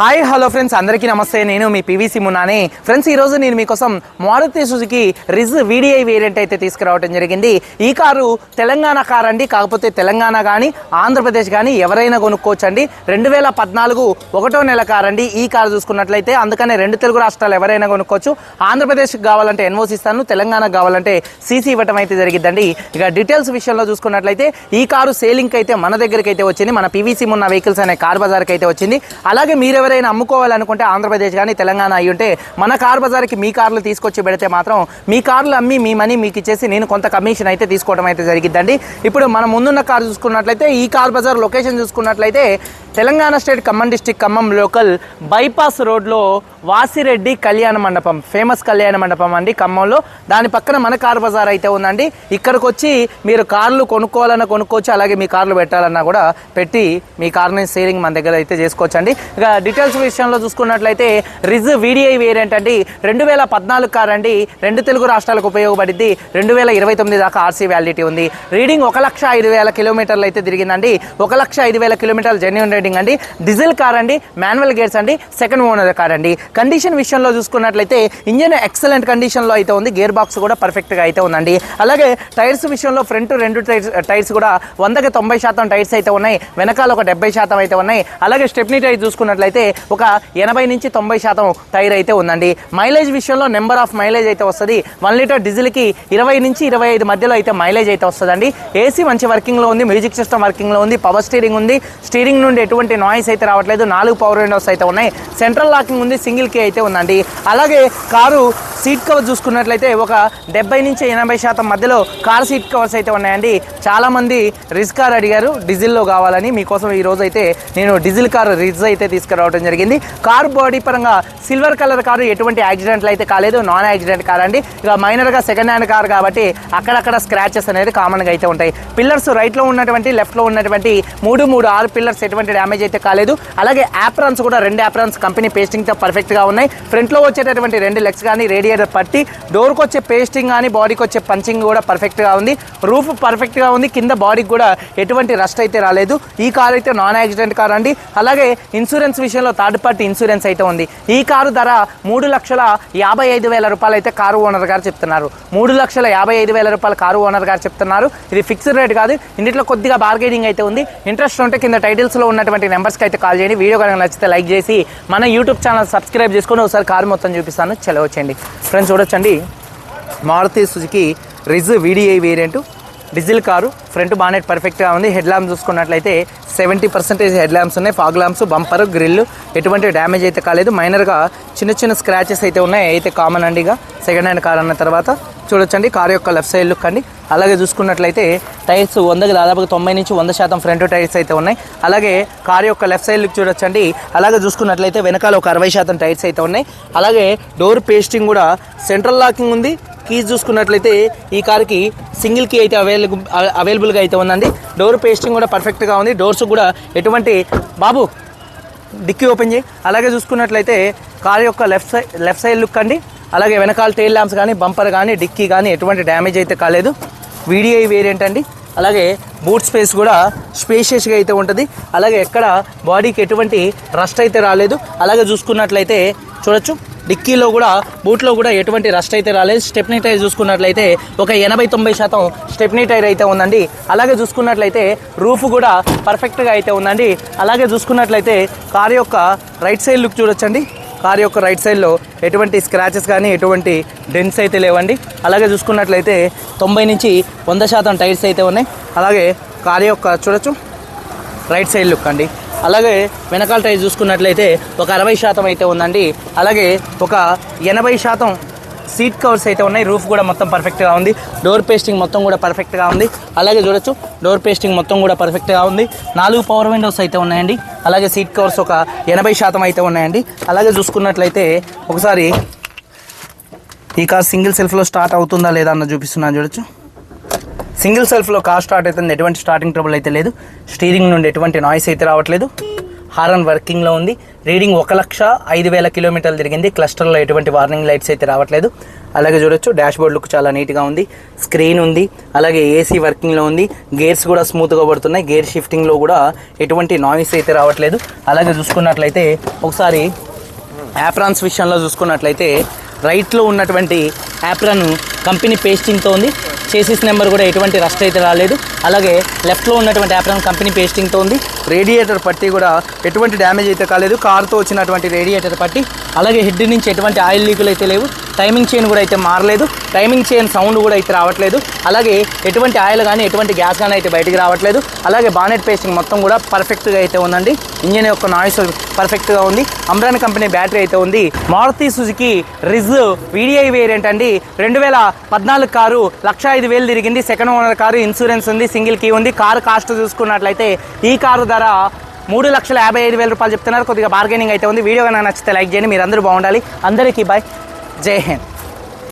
Hi hello friends. అందరికీ నమస్తే. నేను మీ పీవీసీ మున్నాని. ఫ్రెండ్స్ ఈరోజు నేను మీకోసం Maruti Suzuki Ritz VDI variant అయితే తీసుకురావడం జరిగింది. ఈ కారు తెలంగాణ కార్ అండి. కాకపోతే తెలంగాణ కానీ ఆంధ్రప్రదేశ్ కానీ ఎవరైనా కొనుక్కోవచ్చు అండి రెండు వేల పద్నాలుగు ఒకటో నెల కార్ అండి. ఈ కారు చూసుకున్నట్లయితే అందుకనే రెండు తెలుగు రాష్ట్రాలు ఎవరైనా కొనుక్కోవచ్చు. ఆంధ్రప్రదేశ్కి కావాలంటే ఎన్ఓసి ఇస్తాను. తెలంగాణకు కావాలంటే సీసీ ఇవ్వటం అయితే జరిగిద్దండి. ఇక డీటెయిల్స్ విషయంలో చూసుకున్నట్లయితే ఈ కారు సేలింగ్ అయితే మన దగ్గరికి అయితే వచ్చింది. మన పీవీసీ ఉన్న వెహికల్స్ అనే కార్ బజార్కి అయితే వచ్చింది. అలాగే మీరు ఎవరైనా అమ్ముకోవాలనుకుంటే ఆంధ్రప్రదేశ్ కానీ తెలంగాణ అయ్యి ఉంటే మన కార్ బజార్కి మీ కార్లు తీసుకొచ్చి పెడితే మాత్రం మీ కార్లు అమ్మి మీ మనీ మీకు ఇచ్చేసి నేను కొంత కమిషన్ అయితే తీసుకోవడం అయితే జరిగిద్దండి. ఇప్పుడు మనం ముందున్న కార్ చూసుకున్నట్లయితే ఈ కార్ బజార్ లొకేషన్ చూసుకున్నట్లయితే Telangana state Khammam district Khammam local bypass రోడ్లో వాసిరెడ్డి కళ్యాణ మండపం ఫేమస్ కళ్యాణ మండపం అండి ఖమ్మంలో. దాని పక్కన మన కార్ బజార్ అయితే ఉందండి. ఇక్కడికి వచ్చి మీరు కార్లు కొనుక్కోవాలన్నా కొనుక్కోవచ్చు అలాగే మీ కార్లు పెట్టాలన్నా కూడా పెట్టి మీ కార్ని సేలింగ్ మన దగ్గర అయితే చేసుకోవచ్చు అండి ఇక డీటెయిల్స్ విషయంలో చూసుకున్నట్లయితే రిజ్ వీడిఐ వేరియంట్ అండి. రెండు వేల పద్నాలుగు కార్ అండి. రెండు తెలుగు రాష్ట్రాలకు ఉపయోగపడింది రెండు వేల ఇరవై తొమ్మిది దాకా ఆర్సీ వ్యాలిడిటీ ఉంది. రీడింగ్ ఒక లక్ష ఐదు వేల కిలోమీటర్లు అయితే తిరిగిందండి. ఒక లక్ష ఐదు వేల కిలోమీటర్లు జెన్యున్ రీడింగ్ అండి. డీజిల్ కార్ అండి. మాన్యువల్ గేర్స్ అండి. సెకండ్ ఓనర్ కార్ అండి. కండిషన్ విషయంలో చూసుకున్నట్లయితే ఇంజన్ ఎక్సలెంట్ కండిషన్లో అయితే ఉంది. గేర్ బాక్స్ కూడా పర్ఫెక్ట్గా అయితే ఉందండి. అలాగే టైర్స్ విషయంలో ఫ్రంట్ రెండు టైర్స్ టైర్స్ కూడా వందకి తొంభై శాతం టైర్స్ అయితే ఉన్నాయి. వెనకాల ఒక డెబ్బై శాతం అయితే ఉన్నాయి. అలాగే స్టెప్నీ టైర్ చూసుకున్నట్లయితే ఒక ఎనభై నుంచి తొంభై శాతం టైర్ అయితే ఉందండి. మైలేజ్ విషయంలో నెంబర్ ఆఫ్ మైలేజ్ అయితే వస్తుంది. వన్ లీటర్ డీజిల్కి ఇరవై నుంచి ఇరవై ఐదు మధ్యలో అయితే మైలేజ్ అయితే వస్తుందండి. ఏసీ మంచి వర్కింగ్లో ఉంది మ్యూజిక్ సిస్టమ్ వర్కింగ్లో ఉంది పవర్ స్టీరింగ్ ఉంది. స్టీరింగ్ నుండి ఎటువంటి నాయిస్ అయితే రావట్లేదు. నాలుగు పవర్ విండోస్ అయితే ఉన్నాయి. సెంట్రల్ లాకింగ్ ఉంది సింగిల్ కే అయితే ఉందండి. అలాగే కారు సీట్ కవర్ చూసుకున్నట్లయితే ఒక డెబ్బై నుంచి ఎనభై శాతం మధ్యలో కార్ సీట్ కవర్స్ అయితే ఉన్నాయండి. చాలా మంది రిజ్ కార్ అడిగారు డీజిల్లో కావాలని. మీకోసం ఈ రోజు అయితే నేను డీజిల్ కార్ రిజ్ అయితే తీసుకురావడం జరిగింది. కార్ బాడీ పరంగా సిల్వర్ కలర్ కారు ఎటువంటి యాక్సిడెంట్లు అయితే కాలేదు. నాన్ యాక్సిడెంట్ కార్ అండి. ఇక మైనర్గా సెకండ్ హ్యాండ్ కార్ కాబట్టి అక్కడక్కడ స్క్రాచెస్ అనేది కామన్గా అయితే ఉంటాయి. పిల్లర్స్ రైట్లో ఉన్నటువంటి లెఫ్ట్లో ఉన్నటువంటి మూడు మూడు ఆరు పిల్లర్స్ ఎటువంటి డ్యామేజ్ అయితే కాలేదు. అలాగే యాప్రాన్స్ కూడా రెండు యాప్రాన్స్ కంపెనీ పేస్టింగ్తో పర్ఫెక్ట్గా ఉన్నాయి. ఫ్రంట్లో వచ్చేటటువంటి రెండు లెగ్స్ కానీ రేడియేటర్ పట్టి డోర్కి వచ్చే పేస్టింగ్ కానీ బాడీకి వచ్చే పంచింగ్ కూడా పర్ఫెక్ట్గా ఉంది. రూఫ్ పర్ఫెక్ట్గా ఉంది. కింద బాడీకి కూడా ఎటువంటి రస్ట్ అయితే రాలేదు. ఈ కార్ అయితే నాన్ యాక్సిడెంట్ కార్ అండి. అలాగే ఇన్సూరెన్స్ విషయం విషయంలో థర్డ్ పార్టీ ఇన్సూరెన్స్ అయితే ఉంది. ఈ కారు ధర మూడు లక్షల యాభై ఐదు వేల రూపాయలు అయితే కారు ఓనర్ గారు చెప్తున్నారు. మూడు లక్షల యాభై ఐదు వేల రూపాయలు కారు ఓనర్ గారు చెప్తున్నారు. ఇది ఫిక్స్డ్ రేట్ కాదు. ఇందులో కొద్దిగా బార్గెనింగ్ అయితే ఉంది. ఇంట్రెస్ట్ ఉంటే కింద టైటిల్స్లో ఉన్నటువంటి నెంబర్స్కి అయితే కాల్ చేయండి. వీడియో కనుక నచ్చితే లైక్ చేసి మన యూట్యూబ్ ఛానల్ సబ్స్క్రైబ్ చేసుకొని ఒకసారి కారు మొత్తం చూపిస్తాను. చలవచ్చండి ఫ్రెండ్స్ చూడొచ్చండి. Maruti Suzuki Ritz VDI variant diesel car front bonnet పర్ఫెక్ట్గా ఉంది. హెడ్ ల్యాంప్ చూసుకున్నట్లయితే సెవెంటీ పర్సెంటేజ్ హెడ్ ల్యాంప్స్ ఉన్నాయి. ఫాగ్ ల్యాంప్స్ బంపర్ గ్రిల్ ఎటువంటి డ్యామేజ్ అయితే కాలేదు. మైనర్గా చిన్న చిన్న స్క్రాచెస్ అయితే ఉన్నాయి. అయితే కామన్ అండి ఇక. సెకండ్ హ్యాండ్ కార్ అన్న తర్వాత చూడొచ్చండి. కార్ యొక్క లెఫ్ట్ సైడ్ లుక్ అండి. అలాగే చూసుకున్నట్లయితే టైర్స్ వందకి దాదాపుగా తొంభై నుంచి వంద శాతం ఫ్రంట్ టైర్స్ అయితే ఉన్నాయి. అలాగే కార్ యొక్క లెఫ్ట్ సైడ్ లుక్ చూడొచ్చండి. అలాగే చూసుకున్నట్లయితే వెనకాల ఒక అరవై శాతం టైర్స్ అయితే ఉన్నాయి. అలాగే డోర్ పేస్టింగ్ కూడా సెంట్రల్ లాకింగ్ ఉంది. కీస్ చూసుకున్నట్లయితే ఈ కార్కి సింగిల్ కీ అయితే అవైలబుల్ అవైలబుల్గా అయితే ఉందండి. డోర్ పేస్టింగ్ కూడా పర్ఫెక్ట్గా ఉంది. డోర్స్ కూడా ఎటువంటి బాబు డిక్కీ ఓపెన్ చేయి. అలాగే చూసుకున్నట్లయితే కార్ యొక్క left side left side look అండి. అలాగే వెనకాల టైల్ ల్యాంప్స్ కానీ బంపర్ కానీ డిక్కీ కానీ ఎటువంటి డ్యామేజ్ అయితే కాలేదు. వీడిఐ వేరియంట్ అండి. అలాగే బూట్ స్పేస్ కూడా స్పేషియస్గా అయితే ఉంటుంది. అలాగే ఎక్కడ బాడీకి ఎటువంటి రస్ట్ అయితే రాలేదు. అలాగే చూసుకున్నట్లయితే చూడొచ్చు. డిక్కీలో కూడా బూట్లో కూడా ఎటువంటి రస్ట్ అయితే రాలేదు. స్టెప్నీ టైర్ చూసుకున్నట్లయితే ఒక ఎనభై తొంభై శాతం స్టెప్నీ టైర్ అయితే ఉందండి. అలాగే చూసుకున్నట్లయితే రూఫ్ కూడా పర్ఫెక్ట్గా అయితే ఉందండి. అలాగే చూసుకున్నట్లయితే కార్ యొక్క రైట్ సైడ్ లుక్ చూడొచ్చండి. కార్ యొక్క రైట్ సైడ్లో ఎటువంటి స్క్రాచెస్ కానీ ఎటువంటి డెన్స్ అయితే లేవండి. అలాగే చూసుకున్నట్లయితే తొంభై నుంచి వంద శాతం టైర్స్ అయితే ఉన్నాయి. అలాగే కార్ యొక్క చూడొచ్చు. రైట్ సైడ్ లుక్ అండి. అలాగే వెనకాల టైర్ చూసుకున్నట్లయితే ఒక అరవై శాతం అయితే ఉందండి. అలాగే ఒక ఎనభై శాతం సీట్ కవర్స్ అయితే ఉన్నాయి. రూఫ్ కూడా మొత్తం పర్ఫెక్ట్గా ఉంది. డోర్ పేస్టింగ్ మొత్తం కూడా పర్ఫెక్ట్గా ఉంది. అలాగే చూడొచ్చు డోర్ పేస్టింగ్ మొత్తం కూడా పర్ఫెక్ట్గా ఉంది. నాలుగు పవర్ విండోస్ అయితే ఉన్నాయండి. అలాగే సీట్ కవర్స్ ఒక ఎనభై శాతం అయితే ఉన్నాయండి. అలాగే చూసుకున్నట్లయితే ఒకసారి ఈ కార్ సింగిల్ సెల్ఫ్లో స్టార్ట్ అవుతుందా లేదా అన్న చూపిస్తున్నాను. చూడొచ్చు. సింగిల్ సెల్ఫ్లో కార్ స్టార్ట్ అవుతుంది. ఎటువంటి స్టార్టింగ్ ట్రబుల్ అయితే లేదు. స్టీరింగ్ నుండి ఎటువంటి నాయిస్ అయితే రావట్లేదు. హారన్ వర్కింగ్లో ఉంది. రీడింగ్ ఒక లక్ష ఐదు వేల కిలోమీటర్లు తిరిగింది. క్లస్టర్లో ఎటువంటి వార్నింగ్ లైట్స్ అయితే రావట్లేదు. అలాగే చూడొచ్చు డాష్ బోర్డ్ లుక్ చాలా నీట్గా ఉంది. స్క్రీన్ ఉంది. అలాగే ఏసీ వర్కింగ్లో ఉంది. గేర్స్ కూడా స్మూత్గా పడుతున్నాయి గేర్ షిఫ్టింగ్లో కూడా ఎటువంటి నాయిస్ అయితే రావట్లేదు. అలాగే చూసుకున్నట్లయితే ఒకసారి యాప్రాన్స్ విషయంలో చూసుకున్నట్లయితే రైట్లో ఉన్నటువంటి యాప్రాన్ కంపెనీ పేస్టింగ్తో ఉంది. చేసిస్ నెంబర్ కూడా ఎటువంటి రస్ట్ అయితే రాలేదు. అలాగే లెఫ్ట్లో ఉన్నటువంటి యాప్రాన్ కంపెనీ పేస్టింగ్తో ఉంది. రేడియేటర్ పట్టి కూడా ఎటువంటి డ్యామేజ్ అయితే కాలేదు. కార్తో వచ్చినటువంటి రేడియేటర్ పట్టి అలాగే హెడ్ నుంచి ఎటువంటి ఆయిల్ లీకులు అయితే లేవు. టైమింగ్ చైన్ కూడా అయితే మారలేదు. టైమింగ్ చైన్ సౌండ్ కూడా అయితే రావట్లేదు. అలాగే ఎటువంటి ఆయిల్ కానీ ఎటువంటి గ్యాస్ కానీ అయితే బయటికి రావట్లేదు. అలాగే బానెట్ పేస్టింగ్ మొత్తం కూడా పర్ఫెక్ట్గా అయితే ఉందండి. ఇంజిన్ యొక్క నాయిస్ పర్ఫెక్ట్గా ఉంది. అమ్రాన్ కంపెనీ బ్యాటరీ అయితే ఉంది. Maruti Suzuki Ritz VDI variant అండి. రెండు వేల పద్నాలుగు కారు లక్ష ఐదు వేలు తిరిగింది. సెకండ్ ఓనర్ కారు ఇన్సూరెన్స్ ఉంది సింగిల్ కీ ఉంది. కారు కాస్ట్ చూసుకున్నట్లయితే ఈ కారు ధర మూడు లక్షల యాభై ఐదు వేల రూపాయలు చెప్తున్నారు. కొద్దిగా బార్గెనింగ్ అయితే ఉంది. వీడియో కన్నా నచ్చితే లైక్ చేయండి. మీరు అందరూ బాగుండాలి. అందరికీ బాయ్ జై హింద్.